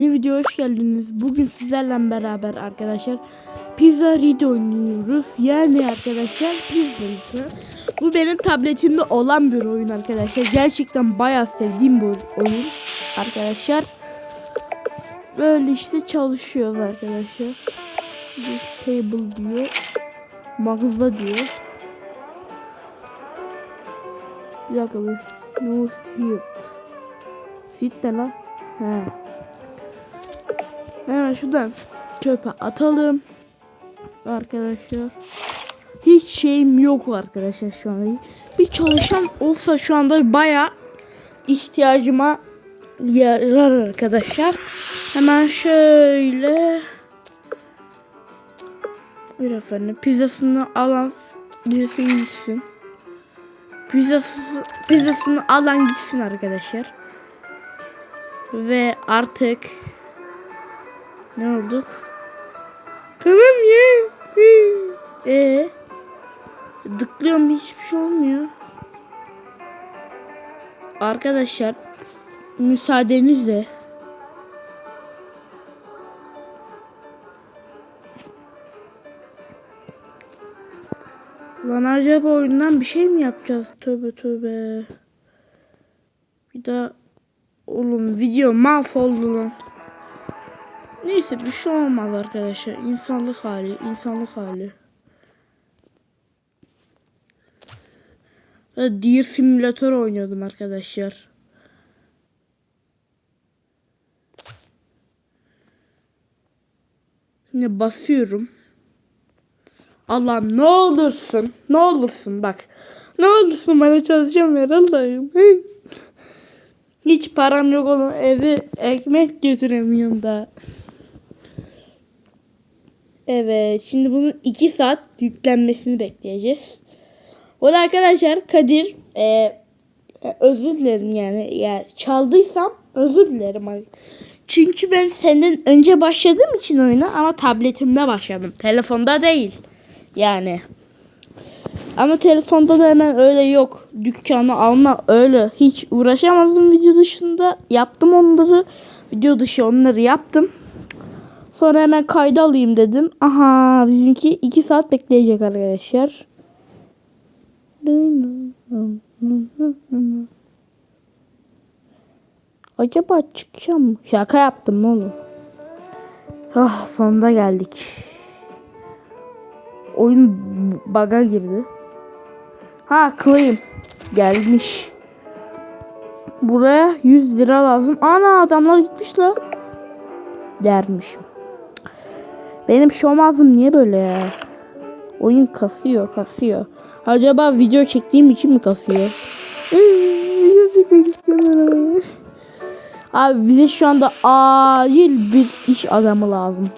Yeni videoya hoş geldiniz. Bugün sizlerle beraber arkadaşlar Pizza Read oynuyoruz. Yani arkadaşlar Pizza Read. Bu benim tabletimde olan bir oyun arkadaşlar. Gerçekten bayağı sevdiğim bir oyun arkadaşlar. Böyle işte çalışıyor arkadaşlar. Bir table diyor. Mağaza diyor. Bir dakika bir. No sit. Sit ne lan? He. Hemen şuradan çöpe atalım. Arkadaşlar. Hiç şeyim yok arkadaşlar şu an. Bir çalışan olsa şu anda baya ihtiyacıma yarar arkadaşlar. Hemen şöyle bir efendim pizzasını alan gitsin. Pizzası, pizzasını alan gitsin arkadaşlar. Ve artık ne olduk? Tamam ya. Ee, dıklıyorum hiçbir şey olmuyor. Arkadaşlar müsaadenizle Lan acaba oyundan bir şey mi yapacağız? Tövbe tövbe. Bir daha oğlum video mahvoldu lan. Neyse bir şey olmaz arkadaşlar. İnsanlık hali, insanlık hali. Deer simülatör oynuyordum arkadaşlar. Şimdi basıyorum. Allah'ım ne olursun, ne olursun bak. Ne olursun bana çalışacağım ver Allah'ım. Hiç param yok oğlum eve ekmek götüremiyorum da. Evet şimdi bunun 2 saat yüklenmesini bekleyeceğiz. O da arkadaşlar Kadir e, özür dilerim yani ya çaldıysam özür dilerim. Çünkü ben senden önce başladığım için oyuna ama tabletimde başladım. Telefonda değil. Yani. Ama telefonda da hemen öyle yok. Dükkanı alma öyle hiç uğraşamazdım video dışında. Yaptım onları. Video dışı onları yaptım. Sonra hemen kayda alayım dedim. Aha bizimki 2 saat bekleyecek arkadaşlar. Acaba çıkacağım mı? Şaka yaptım oğlum. Ah sonunda geldik. Oyun baga girdi. Ha claim gelmiş. Buraya 100 lira lazım. Ana adamlar gitmiş la. Dermişim. Benim şomazım niye böyle ya? Oyun kasıyor kasıyor. Acaba video çektiğim için mi kasıyor? video çekmek istemiyorum. Abi bize şu anda acil bir iş adamı lazım.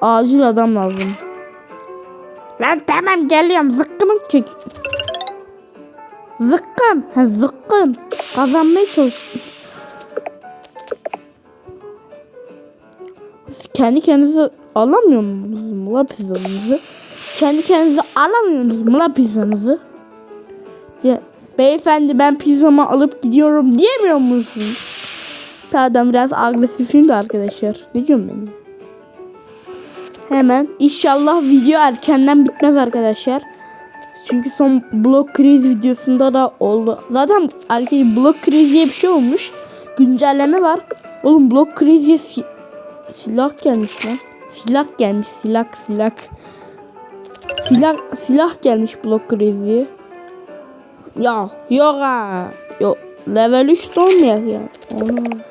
Acil adam lazım. Lan tamam geliyorum zıkkımın çek. Zıkkım. Ha zıkkım. Kazanmaya çalışıyorum. Kendi kendinize alamıyor musunuz mu la pizzanızı? Kendi kendinize alamıyor musunuz mu la pizzanızı? Ya, beyefendi ben pizzamı alıp gidiyorum diyemiyor musunuz? Pardon biraz agresifim de arkadaşlar. Ne diyorum ben? Hemen inşallah video erkenden bitmez arkadaşlar. Çünkü son blok kriz videosunda da oldu. Zaten arkadaşlar blok kriz diye bir şey olmuş. Güncelleme var. Oğlum blok kriz diye silah gelmiş lan. Silah gelmiş silah silah. Silah silah gelmiş blok kriz diye. Ya yok ha. Yok. Level 3 olmayak ya. Ana.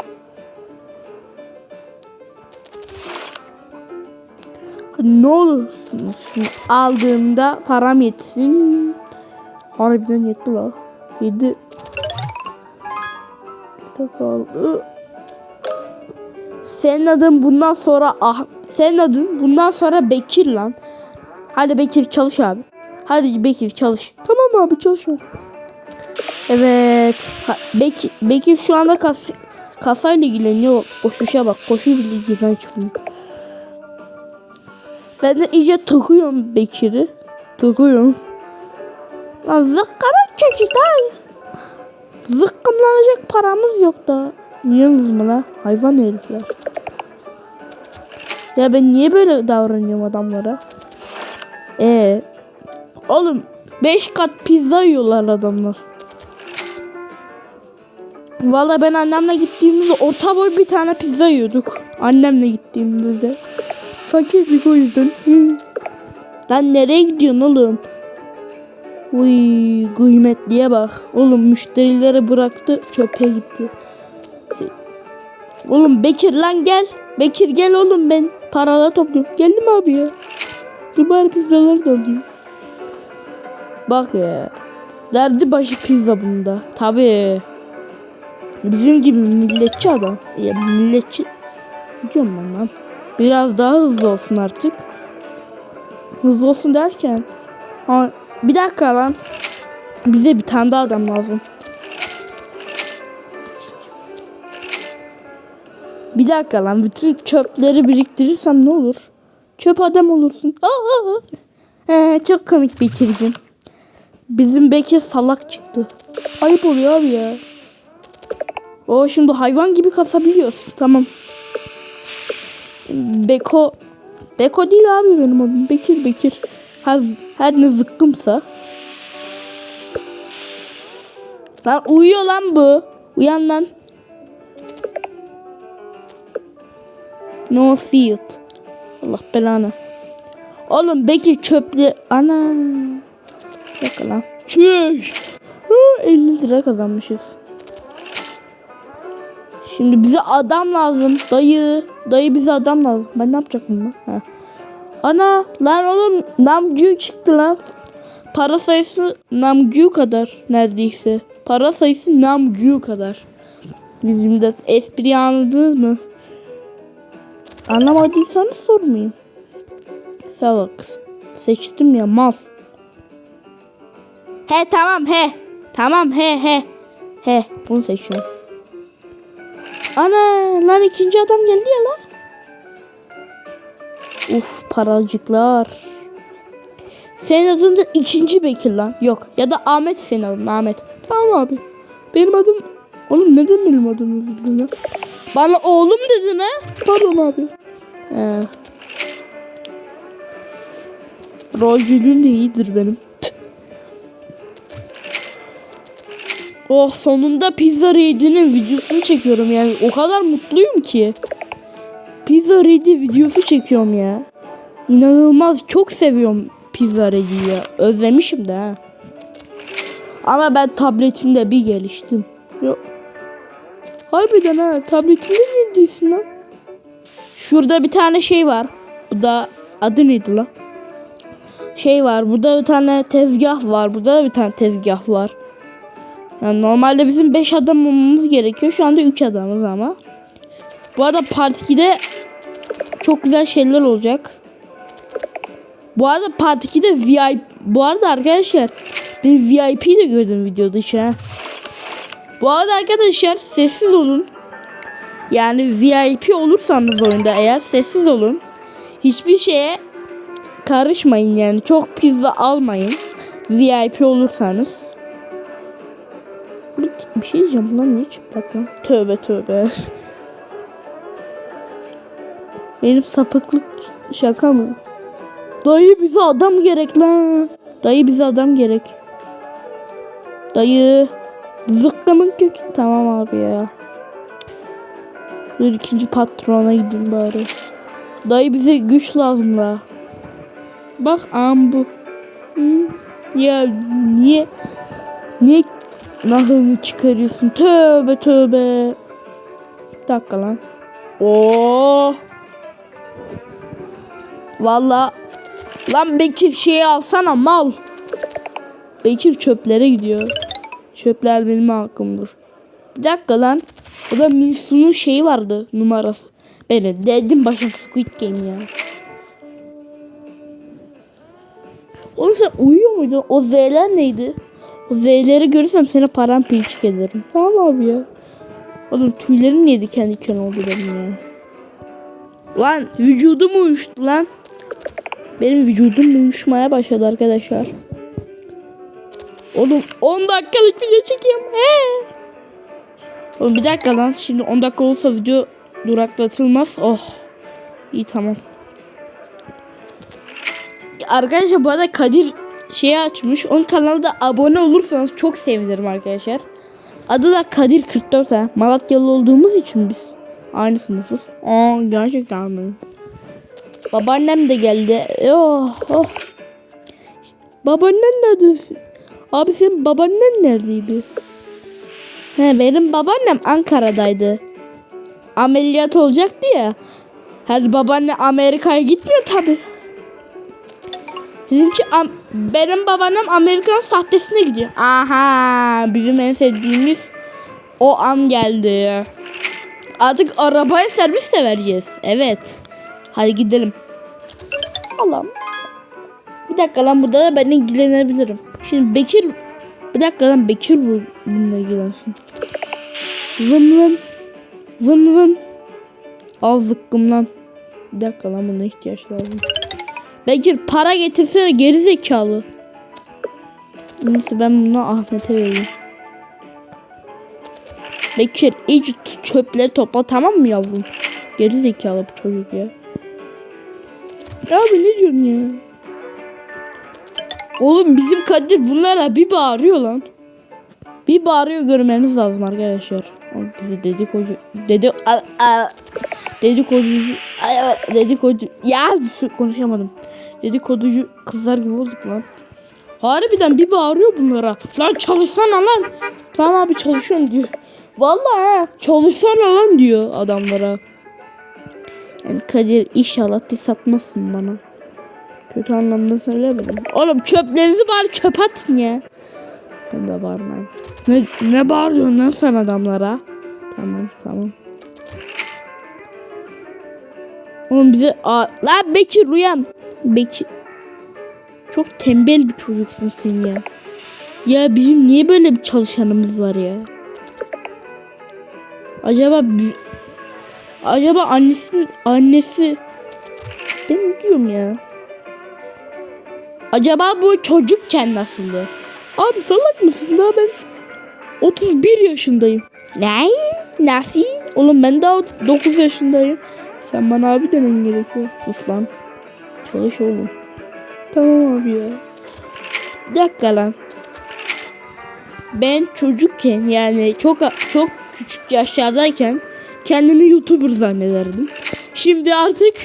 Ne olursunuz şimdi aldığımda param yetsin. Harbiden yetti la. Yedi. kaldı. Senin adın bundan sonra ah senin adın bundan sonra Bekir lan. Hadi Bekir çalış abi. Hadi Bekir çalış. Tamam abi çalışıyorum. Evet. Ha, Bekir, Bekir şu anda kas, kasayla ilgileniyor. Koşuşa bak. Koşu bile ilgilen çıkmıyor. Ben de iyice tıkıyorum Bekir'i. Tıkıyorum. Lan zıkkımın çekit Zıkkımlanacak paramız yok da. Yiyorsunuz mu lan? Hayvan herifler. Ya ben niye böyle davranıyorum adamlara? Ee, oğlum 5 kat pizza yiyorlar adamlar. Valla ben annemle gittiğimizde orta boy bir tane pizza yiyorduk. Annemle gittiğimizde. Fakirlik o yüzden. Lan nereye gidiyorsun oğlum? Uy kıymetliye bak. Oğlum müşterileri bıraktı çöpe gitti. Oğlum Bekir lan gel. Bekir gel oğlum ben paralar topluyorum. Geldim abi ya. Dur bari pizzaları da alayım. Bak ya. Derdi başı pizza bunda. Tabii. Bizim gibi milletçi adam. Ya milletçi. Diyorum ben lan. Biraz daha hızlı olsun artık. Hızlı olsun derken. Ha, bir dakika lan. Bize bir tane daha adam lazım. Bir dakika lan. Bütün çöpleri biriktirirsem ne olur? Çöp adam olursun. Aa! Ee, çok komik Bekir'cim. Bizim Bekir salak çıktı. Ayıp oluyor abi ya. O şimdi hayvan gibi kasabiliyorsun. Tamam. Beko Beko değil abi benim adım. Bekir Bekir. Her, her ne zıkkımsa. Lan uyuyor lan bu. Uyan lan. No see it. Allah belanı. Oğlum Bekir çöpli. Ana. Dakika lan. Çüş. Ha, 50 lira kazanmışız. Şimdi bize adam lazım. Dayı. Dayı bize adam lazım. Ben ne yapacaktım lan? Ha. Ana lan oğlum Namgyu çıktı lan. Para sayısı Namgyu kadar neredeyse. Para sayısı Namgyu kadar. Bizim de espri anladınız mı? Anlamadıysanız sormayın. Salak. Seçtim ya mal. He tamam he. Tamam he he. He bunu seçiyorum. Ana lan ikinci adam geldi ya lan. Uf paracıklar. Senin adın da ikinci Bekir lan. Yok ya da Ahmet senin adın Ahmet. Tamam abi. Benim adım... Oğlum neden benim adımı bildin lan? Bana oğlum dedin ha? Pardon abi. He. Rolcülüğün de iyidir benim. Oh sonunda Pizza Raid'inin videosunu çekiyorum yani o kadar mutluyum ki. Pizza Raid'i videosu çekiyorum ya. İnanılmaz çok seviyorum Pizza Raid'i ya. Özlemişim de ha. Ama ben tabletimde bir geliştim. Yok. Harbiden ha tabletimde niye değilsin lan? Şurada bir tane şey var. Bu da adı neydi lan? Şey var. Burada bir tane tezgah var. Burada da bir tane tezgah var. Yani normalde bizim 5 adam olmamız gerekiyor. Şu anda 3 adamız ama. Bu arada Part 2'de çok güzel şeyler olacak. Bu arada Part 2'de VIP... Bu arada arkadaşlar ben VIP'yi de gördüm videoda işte. ha. Bu arada arkadaşlar sessiz olun. Yani VIP olursanız oyunda eğer sessiz olun. Hiçbir şeye karışmayın yani. Çok pizza almayın. VIP olursanız. Bir, şey diyeceğim. Bunlar niye çıplak lan? Tövbe tövbe. Benim sapıklık şaka mı? Dayı bize adam gerek lan. Dayı bize adam gerek. Dayı. Zıkkımın kök. Tamam abi ya. Dur ikinci patrona gidin bari. Dayı bize güç lazım la. Bak am bu. Ya niye niye nahını çıkarıyorsun? Tövbe tövbe. Bir dakika lan. Oo. Valla lan Bekir şeyi alsana mal. Bekir çöplere gidiyor. Çöpler benim hakkımdır. Bir dakika lan. O da Milsu'nun şeyi vardı numarası. Beni dedim başım Squid Game ya. Oğlum sen uyuyor muydun? O Z'ler neydi? O Z'leri görürsem seni paramparçık ederim. Tamam abi ya. Oğlum tüylerim niye diken diken oldu benim ya. Lan vücudum uyuştu lan. Benim vücudum uyuşmaya başladı arkadaşlar. Oğlum 10 dakikalık video çekiyorum. He. Oğlum bir dakika lan. Şimdi 10 dakika olsa video duraklatılmaz. Oh. İyi tamam. Arkadaşlar bu arada Kadir şeyi açmış. Onun kanalda abone olursanız çok sevinirim arkadaşlar. Adı da Kadir 44 ha. Malatyalı olduğumuz için biz aynı sınıfız. Aa gerçekten mi? Babaannem de geldi. Oh, oh. Babaannen nerede? Abi senin babaannen neredeydi? He, benim babaannem Ankara'daydı. Ameliyat olacaktı ya. Her babaanne Amerika'ya gitmiyor tabi. Bizimki benim babaannem Amerikan sahtesine gidiyor. Aha bizim en sevdiğimiz o an geldi. Artık arabaya servis de vereceğiz. Evet. Hadi gidelim. Allah'ım. Bir dakika lan burada da ben ilgilenebilirim. Şimdi Bekir bir dakika lan Bekir bu bununla ilgilensin. Vın vın. Vın vın. Al zıkkım lan. Bir dakika lan buna ihtiyaç lazım. Bekir para getirsene geri zekalı. Neyse ben bunu Ahmet'e vereyim. Bekir iyice çöpleri topla tamam mı yavrum? Geri zekalı bu çocuk ya. Abi ne diyorsun ya? Oğlum bizim Kadir bunlara bir bağırıyor lan. Bir bağırıyor görmeniz lazım arkadaşlar. Oğlum bizi dedikodu dedi a, a, ay, dedikodu ya konuşamadım. Dedikoducu kızlar gibi olduk lan. Harbiden bir bağırıyor bunlara. Lan çalışsana lan. Tamam abi çalışıyorum diyor. Vallahi ha, çalışsana lan diyor adamlara. Yani Kadir inşallah diss atmazsın bana. Kötü anlamda söylemedim. Oğlum çöplerinizi bari çöp atın ya. Ben de bağırmam. Ne, ne bağırıyorsun lan sen adamlara? Tamam tamam. Oğlum bize... Aa, lan Bekir uyan. Bekir. Çok tembel bir çocuksun sen ya. Ya bizim niye böyle bir çalışanımız var ya? Acaba biz... Acaba annesinin annesi ben diyorum ya? Acaba bu çocukken nasıldı? Abi salak mısın daha ben 31 yaşındayım. Ne? Nasıl? Oğlum ben daha 9 yaşındayım. Sen bana abi demen gerekiyor. Sus lan. Çalış oğlum. Tamam abi ya. Bir dakika lan. Ben çocukken yani çok çok küçük yaşlardayken kendimi YouTuber zannederdim. Şimdi artık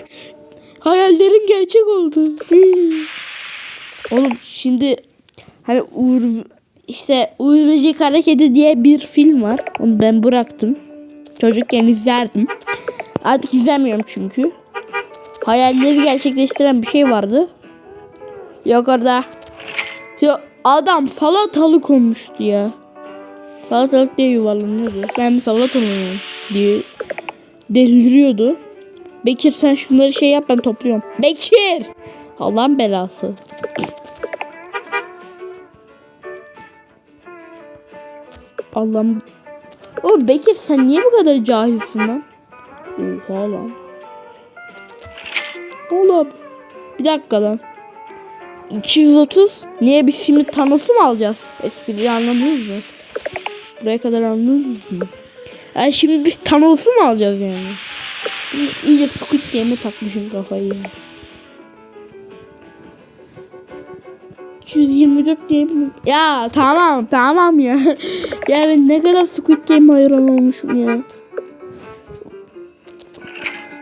hayallerim gerçek oldu. Oğlum şimdi hani Uğur işte Uğur Böcek Hareketi diye bir film var. Onu ben bıraktım. Çocukken izlerdim. Artık izlemiyorum çünkü. Hayalleri gerçekleştiren bir şey vardı. Yok orada. Ya adam salatalık olmuştu ya. Salatalık diye yuvarlanıyordu. Ben bir oynuyorum diye deliriyordu. Bekir sen şunları şey yap ben topluyorum. Bekir! Allah'ın belası. Allah'ım. Oğlum Bekir sen niye bu kadar cahilsin lan? Oha lan. Oğlum. Bir dakika lan. 230. Niye biz şimdi Thanos'u mu alacağız? Espriyi anladınız mı? Buraya kadar anladınız mı? Yani şimdi biz Thanos'u mu alacağız yani? İyice Squid Game'e takmışım kafayı. ya. 224 diye bir- Ya tamam tamam ya. yani ne kadar Squid Game hayran olmuşum ya.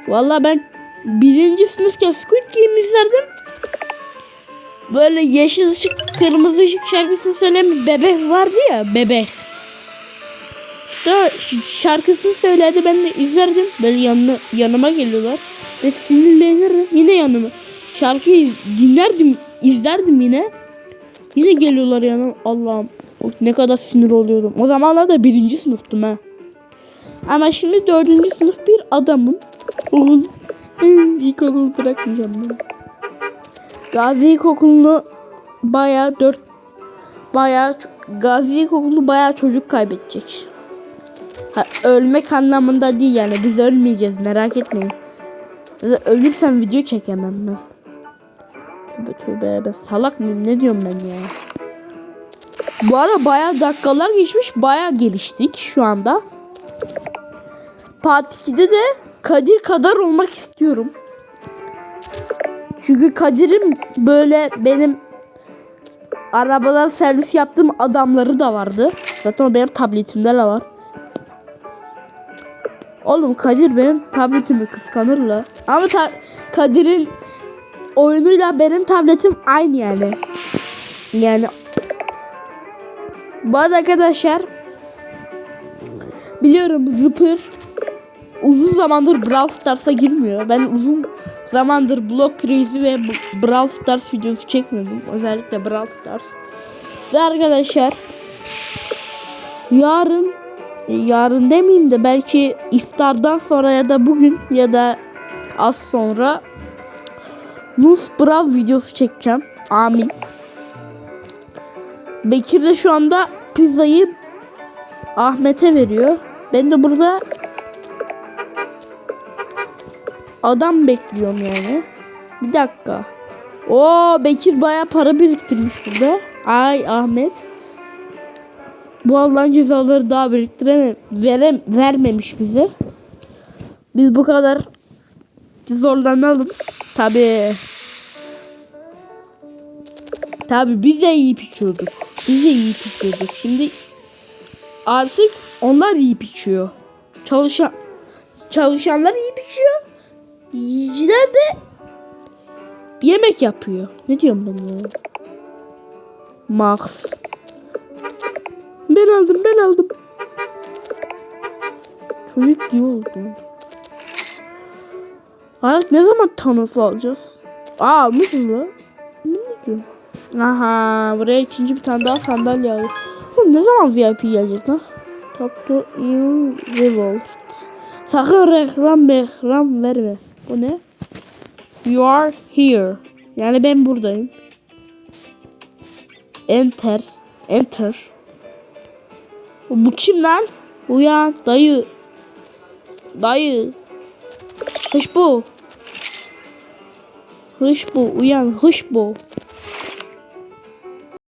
Vallahi ben birinci sınıfken Squid Game izlerdim. Böyle yeşil ışık, kırmızı ışık şarkısını söyleyen bebek vardı ya bebek. İşte şarkısını söyledi ben de izlerdim. Böyle yanına, yanıma geliyorlar. Ve sinirlenirim yine yanıma. Şarkıyı dinlerdim, izlerdim yine. Yine geliyorlar yanıma. Allah'ım ne kadar sinir oluyordum. O zamanlar da birinci sınıftım ha. Ama şimdi dördüncü sınıf bir adamım. Oğlum. İlk okulu bırakmayacağım ben. Gazi İlkokulu'nu bayağı dört bayağı ç- Gazi İlkokulu bayağı çocuk kaybedecek. Ha, ölmek anlamında değil yani biz ölmeyeceğiz merak etmeyin. Ölürsem video çekemem ben. Tövbe tövbe ben salak mıyım ne diyorum ben ya. Bu arada bayağı dakikalar geçmiş bayağı geliştik şu anda. Part 2'de de Kadir kadar olmak istiyorum. Çünkü Kadir'in böyle benim arabalar servis yaptığım adamları da vardı. Zaten o benim tabletimde de var. Oğlum Kadir benim tabletimi kıskanır la. Ama Kadir'in oyunuyla benim tabletim aynı yani. Yani bu arada arkadaşlar biliyorum Zıpır uzun zamandır Brawl Stars'a girmiyor. Ben uzun zamandır Block Crazy ve Brawl Stars videosu çekmedim. Özellikle Brawl Stars. Ve arkadaşlar yarın yarın demeyeyim de belki iftardan sonra ya da bugün ya da az sonra Luz Brawl videosu çekeceğim. Amin. Bekir de şu anda pizzayı Ahmet'e veriyor. Ben de burada adam bekliyorum yani. Bir dakika. Oo Bekir baya para biriktirmiş burada. Ay Ahmet. Bu Allah'ın cezaları daha biriktireme verem, vermemiş bize. Biz bu kadar zorlanalım. Tabii. Tabii biz de yiyip içiyorduk. Biz de yiyip içiyorduk. Şimdi artık onlar yiyip içiyor. Çalışan çalışanlar yiyip içiyor. Yiyiciler de yemek yapıyor. Ne diyorum ben ya? Max. Ben aldım ben aldım. Çocuk gibi oldu. Artık ne zaman Thanos alacağız? Aa almışız diyor? Aha buraya ikinci bir tane daha sandalye aldım. Oğlum ne zaman VIP gelecek lan? Top to EU Revolt. Sakın reklam reklam verme. Bu ne? You are here. Yani ben buradayım. Enter. Enter. Bu kim lan? Uyan dayı. Dayı. Hış bu. Hış bu. Uyan hış bu.